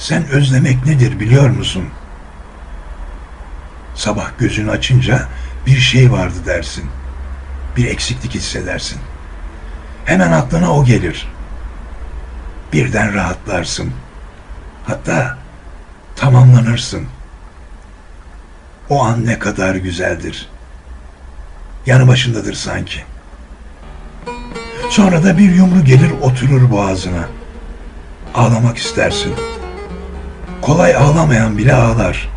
Sen özlemek nedir biliyor musun? Sabah gözünü açınca bir şey vardı dersin. Bir eksiklik hissedersin. Hemen aklına o gelir. Birden rahatlarsın. Hatta tamamlanırsın. O an ne kadar güzeldir. Yanı başındadır sanki. Sonra da bir yumru gelir oturur boğazına. Ağlamak istersin. Kolay ağlamayan bile ağlar.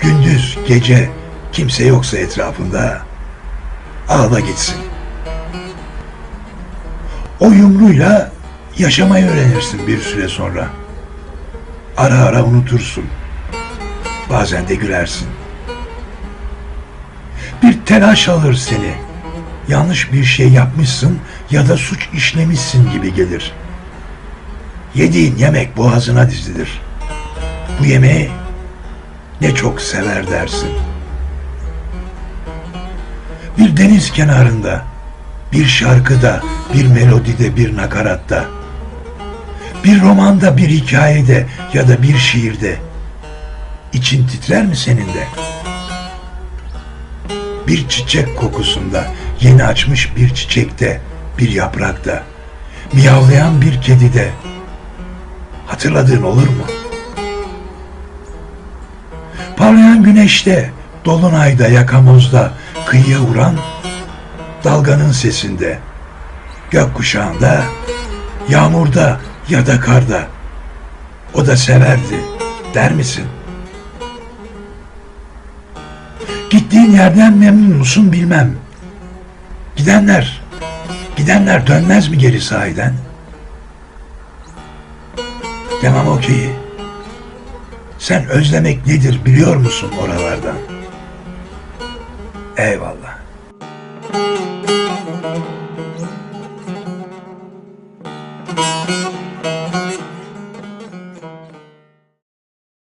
Gündüz, gece kimse yoksa etrafında ağla gitsin. O yumruyla yaşamayı öğrenirsin bir süre sonra. Ara ara unutursun. Bazen de gülersin. Bir telaş alır seni. Yanlış bir şey yapmışsın ya da suç işlemişsin gibi gelir. Yediğin yemek boğazına dizilir. Bu yemeği ne çok sever dersin. Bir deniz kenarında, bir şarkıda, bir melodide, bir nakaratta, bir romanda, bir hikayede ya da bir şiirde için titrer mi senin de? Bir çiçek kokusunda, yeni açmış bir çiçekte, bir yaprakta, miyavlayan bir kedide hatırladığın olur mu? Parlayan güneşte, dolunayda, yakamozda, kıyıya vuran dalganın sesinde, gökkuşağında, yağmurda ya da karda. O da severdi, der misin? Gittiğin yerden memnun musun bilmem. Gidenler, gidenler dönmez mi geri sahiden? Demem o ki, sen özlemek nedir biliyor musun oralardan? Eyvallah.